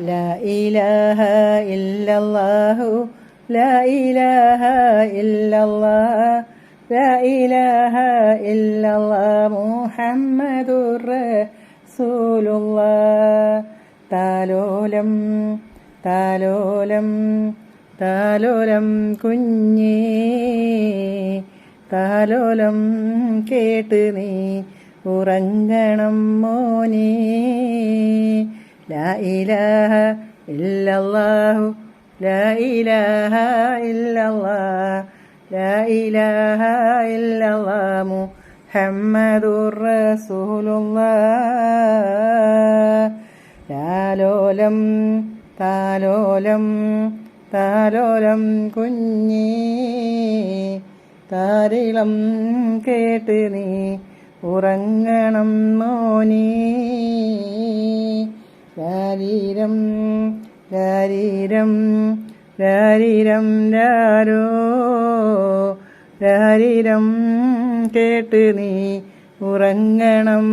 لا إله إلا الله لا إله إلا الله لا إله إلا الله محمد رسول الله താലോലം താലോലം താലോലം കുഞ്ഞേ താലോലം കേട്ട് നീ ഉറങ്ങണം മോനേ لا إله إلا الله لا إله إلا الله لا إله إلا الله محمد رسول الله താലോലം താലോലം താലോലം കുഞ്ഞേ താരിളം കേട്ട് നീ ഉറങ്ങണം മോനേ ശാരീരം രാരീരം രാരീരം രാരോ രാരീരം കേട്ട് നീ ഉറങ്ങണം.